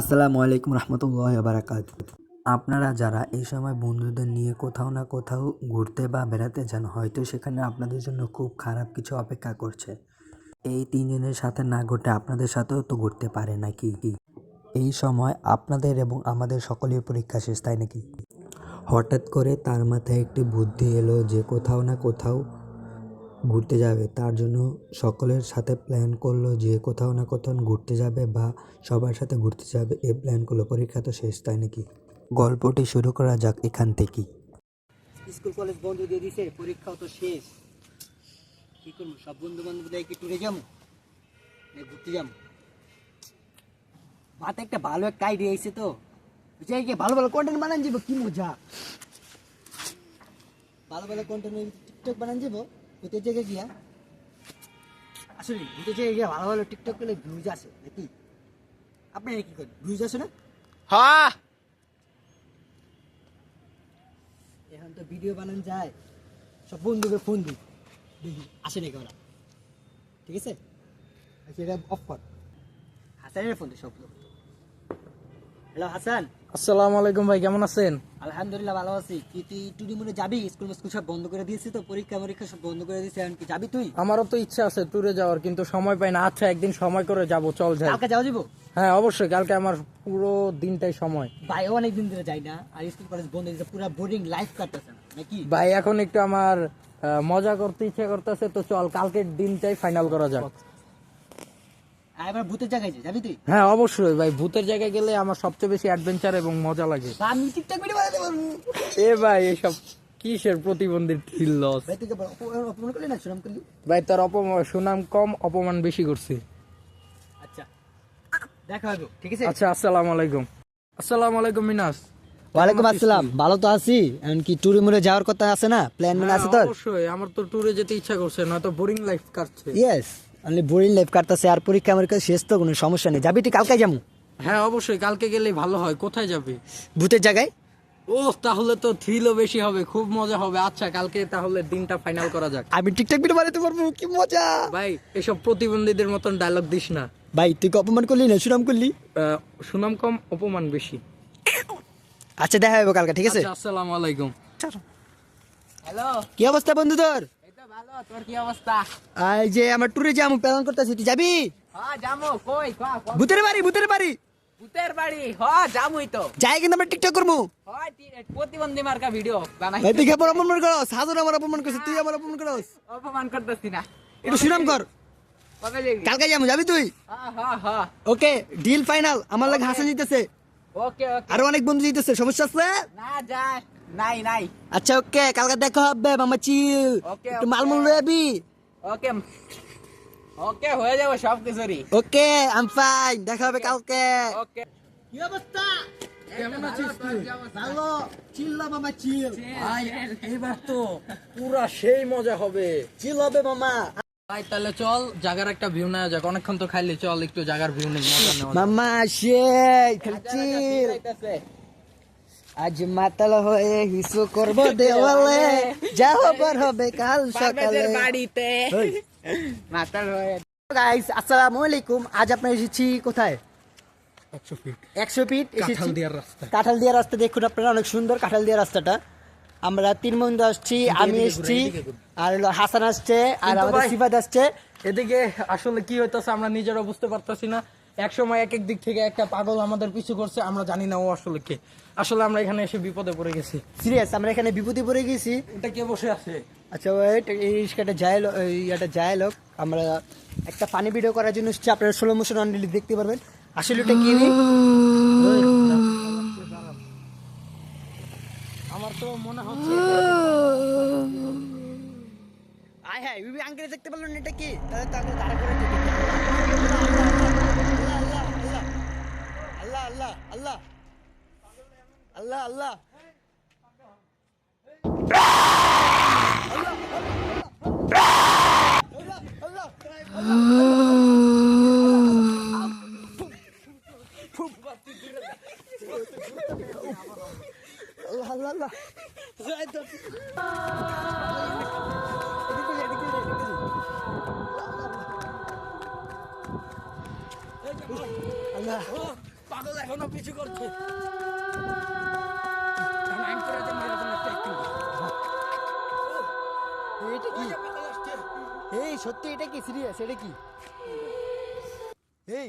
আসসালামু আলাইকুম রহমতুল্লাহ বারাকাত আপনারা যারা এই সময় বন্ধুদের নিয়ে কোথাও না কোথাও ঘুরতে বা বেড়াতে যান, হয়তো সেখানে আপনাদের জন্য খুব খারাপ কিছু অপেক্ষা করছে। এই তিনজনের সাথে না ঘটে আপনাদের সাথেও তো ঘুরতে পারে নাকি? এই সময় আপনাদের এবং আমাদের সকলের পরীক্ষা শেষ, তাই নাকি? হঠাৎ করে তার মাথায় একটি বুদ্ধি এলো যে কোথাও না কোথাও ঘুরতে যাবে। তার জন্য সকলের সাথে প্ল্যান করল যে কোথাও না কোথাও ঘুরতে যাবে বা সবার সাথে ঘুরতে যাবে। এই প্ল্যান করল। পরীক্ষা তো শেষ, তাই নাকি? গল্পটি শুরু করা যাক এখান থেকেই। স্কুল কলেজ বন্ধ দিয়ে দিছে, পরীক্ষাও তো শেষ। কি করব? সব বন্ধু বান্ধব কি টুরে যাব? ঘুরতে যাব? মাথায় একটা ভালো একটা আইডিয়া আইছে তো। বুঝাই গিয়ে ভালো ভালো কন্টেন্ট বানান যাব, কি মজা। ভালো ভালো কন্টেন্ট টিকটক বানান যাব। ভূতের জায়গায় গিয়া আসলে ভূতের জায়গায় গিয়া ভালো ভালো টিকটক করলে ভিউজ আসে নাকি? আপনি কি করেন? ভিউজ আসে না? হ্যাঁ এখন তো ভিডিও বানান যায় সব বন্ধুকে ফোন দিই দেখি আসে নাকি ওরা। ঠিক আছে? আচ্ছা এটা অফ কর। হাসানের ফোন সব। হ্যালো হাসান? আসসালামু আলাইকুম ভাই কেমন আছেন? আলহামদুলিল্লাহ ভালো আছি। কি তুই টুডি মনে যাবি? স্কুল স্কুল সব বন্ধ করে দিয়েছি তো পরীক্ষা মরীক্ষা সব বন্ধ করে দিয়েছি কি যাবি তুই? আমারও তো ইচ্ছা আছে ট্যুরে যাওয়ার কিন্তু সময় পাই না। আচ্ছা একদিন সময় করে যাব চল যাই কালকে যাব? হ্যাঁ অবশ্যই কালকে আমার পুরো দিনটাই সময়। ভাই অনেক দিন ধরে যাই না আর স্কুল কলেজ বন্ধ পুরো বোরিং লাইফ কাটতেছে নাকি? ভাই এখন একটু আমার মজা করতে ইচ্ছা করতেছে তো চল কালকের দিনটাই ফাইনাল করা যাক। এবার ভূতের জায়গায় যাবি তুই? হ্যাঁ অবশ্যই ভাই ভূতের জায়গায় গেলে আমার সবচেয়ে বেশি অ্যাডভেঞ্চার এবং মজা লাগে। আমি টিকটক ভিডিও বানাতে পারব। এ ভাই এসব কিসের প্রতিবন্ধীর ঢিল লস ভাই তুই অপমান করলি না সুনাম করলি? ভাই তার অপমান সুনাম কম অপমান বেশি করছি। আচ্ছা দেখা হবে ঠিক আছে? আচ্ছা আসসালামু আলাইকুম। আসসালামু আলাইকুম মিনাস। ওয়ালাইকুম আসসালাম ভালো তো আছি এখন কি ট্যুরে মুরে যাওয়ার কথা আছে না প্ল্যান মানে আছে তোর? অবশ্যই আমার তো ট্যুরে যেতে ইচ্ছা করছে নয়তো বোরিং লাইফ কাটছে। ইয়েস অনলি বোরিং লাইফ কাটতেছে আর পরীক্ষা আমার কাছে শেষ তো কোনো সমস্যা নেই। যাবি তুই কালকে যাব। হ্যাঁ অবশ্যই কালকে গেলে ভালো হয়। কোথায় যাবে? ভূতের জায়গায়? ও তাহলে তো থ্রিলও বেশি হবে খুব মজা হবে। আচ্ছা কালকে তাহলে দিনটা ফাইনাল করা যাক। আমি টিকটক ভিডিও বানাতে পারব কি মজা! ভাই এসব প্রতিবন্ধীদের মতন ডায়লগ দিস না। ভাই তুই কি অপমান করলি না সুনাম করলি? আহ, সুনাম কম অপমান বেশি। আচ্ছা দেখা হবে কালকে ঠিক আছে? আচ্ছা আসসালামু আলাইকুম। হ্যালো কি অবস্থা বন্ধু তোর এই তো ভালো তোর কি অবস্থা? এই যে আমার ট্যুরে যাব প্ল্যান করতেছি তুই যাবি? হ্যাঁ যামু কই ভূতের বাড়ি ভূতের বাড়ি। ভূতের বাড়ি? হ্যাঁ যামুই তো। যাই কিন্তু আমরা টিকটক করব। হয় প্রতিবন্ধী মার্কা ভিডিও বানাই। তুই কেমন অপমান করো সাজন আমার অপমান করছিস তুই আমার অপমান করস। অপমান করতেছি না। একটু সুনাম কর। কালকে যাব যাবি তুই? ওকে ডিল ফাইনাল আমার লাগে হাসান জিতেছে। ওকে ওকে আরও অনেক বন্ধু জিতেছে সমস্যা আছে? না যায়। নাই নাই আচ্ছা ওকে কালকে দেখা হবে মামা চিল। একটু. মালমুল লয়ে ওকে ওকে হয়ে যাবে সব কিছুরই। ওকে আম ফাইন দেখা হবে কালকে। ওকে। কি অবস্থা? কেমন আছিস তুই? ভালো চিল মামা চিল। ভাই এবার তো পুরা সেই মজা হবে। চিল হবে মামা। ভাই তাহলে চল জাগার একটা ভিউ নেওয়া যাক। অনেকক্ষণ তো খাইলে চল একটু জাগার ভিউ নেই। মামা সেই খালি চিল। আজ মাতাল হয়ে হিসু করব দেওয়ালে। যা হবার হবে কাল সকালে। বাড়িতে। মাতাল হয়ে। গাইস আসসালামু আলাইকুম। আজ আপনার এসেছি কোথায়? একশো ফিট। একশো ফিট এসেছি। কাঁঠাল দিয়ার রাস্তা। কাঁঠাল দিয়া রাস্তা দেখুন আপনারা অনেক সুন্দর কাঁঠাল দিয়া রাস্তাটা। আমরা তিন বন্ধু আসছি আমি এসছি আর হলো হাসান আসছে আর আমাদের সিফাত আসছে। এদিকে আসলে কি হইতেছে আমরা নিজেরা বুঝতে পারতেছি না। এক সময় এক এক দিক থেকে একটা পাগল আমাদের পিছু করছে আমরা জানি না ও আসলে কে। আসলে আমরা এখানে এসে বিপদে পড়ে গেছি। সিরিয়াস আমরা এখানে বিপদে পড়ে গেছি। এটা কে বসে আছে? আচ্ছা ওয়েট এই রিক্সাটা যায় এটা যায় লোক আমরা একটা ফানি ভিডিও করার জন্য এসেছি। আপনারা ষোলো মোশন অনলি দেখতে পারবেন। আসলে ওটা কি রে? আমার তো মনে হচ্ছে আয় হ্যাঁ বিবি আঙ্কেল দেখতে পারলেন এটা কি তাহলে তো আগে দাঁড়া করে দিতে আল্লাহ আল্লাহ আল্লাহ আল্লাহ আল্লাহ আল্লাহ আল্লাহ আল্লাহ আল্লাহ পাগল এখনও পিছু করছে। এটা কি? এই সত্যি এটা কি? সিরিয়াস এটা কি? এই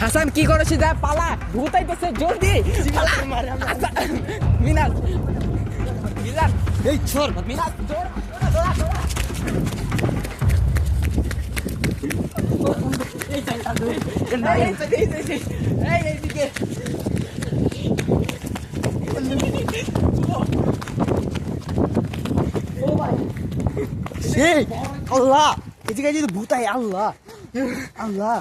হাসান কি করেছে যা পালা। ভূতাই তো সে মিনাল। মিনাল এই ছোর মিনাল জোর। ভূতাই আল্লাহ। আল্লাহ।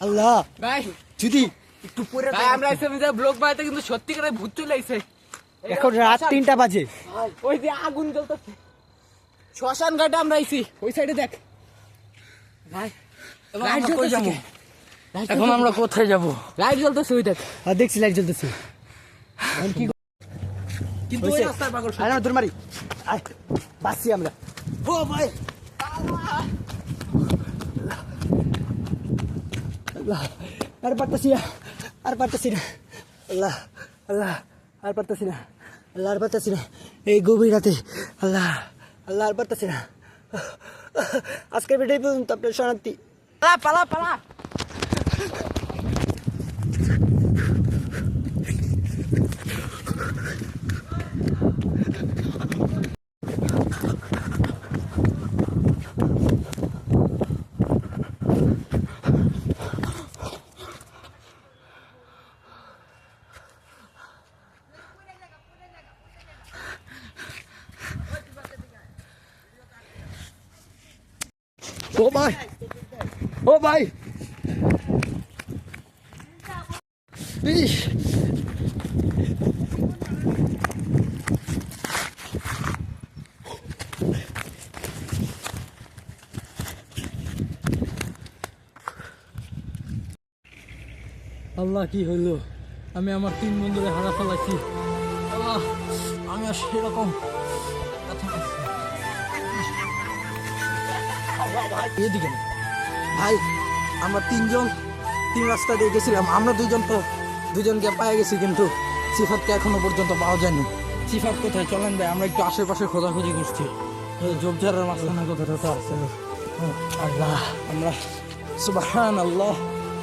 আল্লাহ। ভাই। যদি একটু পরে ভাই আমরা এসে যে ব্লগ বানাতে কিন্তু সত্যি করে ভূত চলে আইছে। এখন রাত তিনটা বাজে। ওই যে আগুন জ্বলতেছে। শ্মশান ঘাটে আমরা আইছি। ওই সাইডে দেখ। ভাই লাইট জ্বলতেছে এখন আমরা কোথায় যাব? লাইট জ্বলতেছে ওই দেখ। আর দেখছি লাইট জ্বলতেছে। কিন্তু ওই? রাস্তায় পাগল আরে দূর মারি। আয় বাঁচছি আমরা। ও ভাই। আল্লাহ। আর পারতেছি না আর পারতেছি না আল্লাহ আল্লাহ আর পারতেছি না আল্লাহ আর পারতেছি না এই গভীর রাতে আল্লাহ আল্লাহ আর পারতেছি না আজকের ভিডিও পর্যন্ত আপনার শরণার্থী পালা পালা পালা ও ভাই ও ভাই। ইস। আল্লাহ, কি হইল? আমি আমার তিন বন্ধুরে হারা ফেলাইছি। আল্লাহ, আমি আর সেরকম কথা এদিকে না। ভাই আমরা তিনজন তিন রাস্তা দিয়ে গেছিলাম আমরা দুজন তো দুজনকে পায়ে গেছি কিন্তু সিফাতকে এখনো পর্যন্ত পাওয়া যায়নি সিফাত কোথায় চলেন ভাই আমরা একটু আশেপাশে খোঁজাখুঁজি করছি জবজারের মাঝখানে কোথাও তো আছে ও, আল্লাহ আমরা সুবাহান আল্লাহ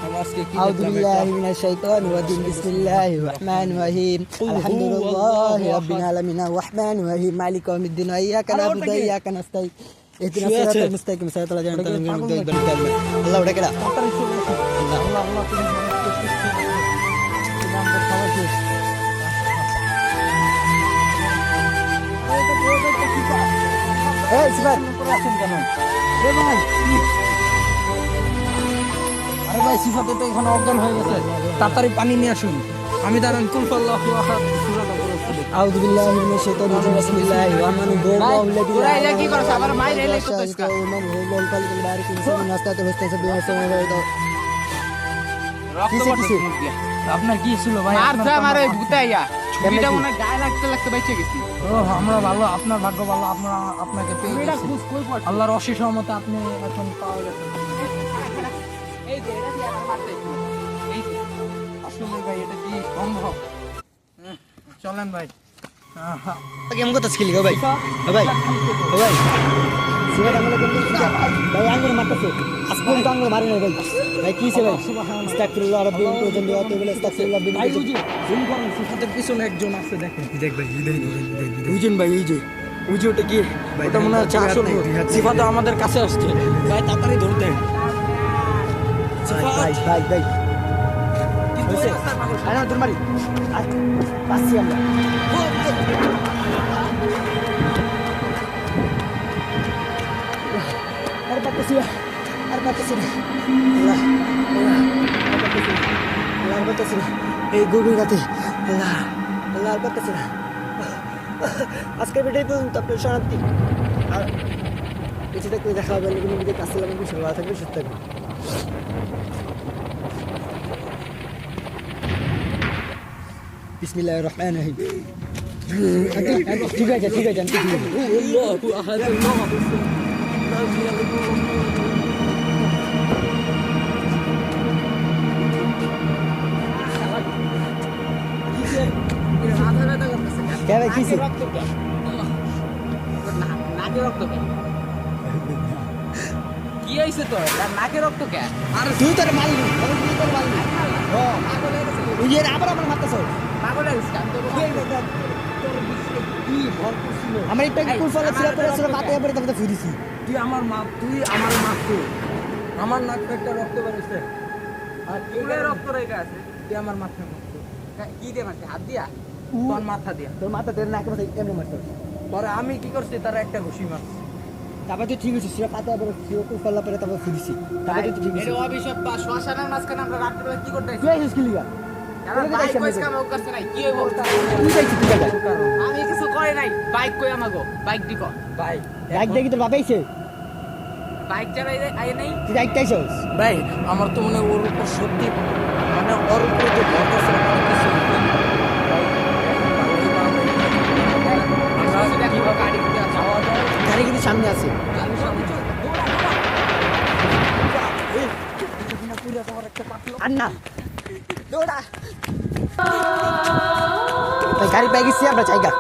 আমরা আজকে কি أعوذ দেখলাম بالله একটা- من الشيطان الرجيم بسم الله الرحمن الرحيم قل الحمد هو لله الله رب أحد. العالمين الرحمن الرحيم مالك يوم الدين وإياك أنا نعبد أقول لك إيه؟ وإياك نستعين ভাই ভাই তাড়াতাড়ি পানি নিয়ে আসুন আমি দাঁড়ান কুলফাল্লাহ কি আপনার লাগতে ও আমরা আপনার ভাগ্য ভালো আপনার আপনাকে আল্লাহর অশেষ রহমতে আপনি এখন পাওয়া গেছেন আসলে ভাই এটা কি সম্ভব চলেন ভাই। আহা, কেমন কথা শিখলি গো ভাই? ও ভাই ও ভাই। সিগারেট আমলে কেমন ভাই আঙ্গুর মারতেছে। আজকে তো আঙ্গুর মারি না ভাই। ভাই কি সে ভাই? আস্তাগফিরুল্লাহ রাব্বিল প্রয়োজন দেওয়া তো বলে আস্তাগফিরুল্লাহ বিন ভাই বুঝি ভুল করেন সিফাতের পিছনে একজন আছে দেখেন। দেখ ভাই দেখ বুঝুন ভাই এই যে। ওটা কি? ওটা মনে হচ্ছে আসল সিফাতে আমাদের কাছে আসছে। ভাই তাড়াতাড়ি ধরতে। ভাই ভাই ভাই। হইছে আরে আসছি আমরা। আর পারতেছি আর পারতেছি আর পারতেছি এই গভীর রাতে আর পারতেছি না। আজকের ভিডিও পর্যন্ত, আপনার শান্তি আর কিছু থাকলে দেখা হবে, নতুন ভিডিও ভালো থাকবে সুস্থ থাকবে বিসমিল্লাহির রহমানির রহিম ঠিক আছে ঠিক আছে নাকে রক্ত কে কি হয়েছে তার নাকে রক্ত কে আর তুই তোর মারলি তুই তোর মারলি ও আবার আবার মারতেছ আমার একটা ফল ছিল পরে ছিল মাথায় পরে তারপরে ফিরিছি তুই আমার মা তুই আমার মারছো আমার নাক একটা রক্ত বেরোচ্ছে। আর চুলে রক্ত রেখে আছে। তুই আমার মাথায় মারছো কি দিয়ে মারছে? হাত দিয়া? তোর মাথা দিয়া। তোর মাথা তের নাকে মাথায় এমনি মারতো পরে আমি কি করছি? তারা একটা ঘুষি মারছি। তারপরে তুই ঠিক আছে ছিল পাতা পরে কুল ফল পরে তারপরে ফিরিছি তারপরে তুই ঠিক আছে এটা অভিশাপ বা শ্মশানের মাঝখানে আমরা রাত্রে কি করতে তুই আইছিস কি লিগা আমার বাইক কইস কাম করছে নাই কি হইব তুই যাইছিস তুই যাই আমি কিছু করে নাই বাইক কই আমাগো বাইক দিক ভাই আমার তো মনে ওর উপর সত্যি মানে ওর উপরে যে মানে যাওয়া যায় গাড়ি কিন্তু সামনে আছে আর না দৌড়া গাড়ি পাই গেছি আমরা জায়গা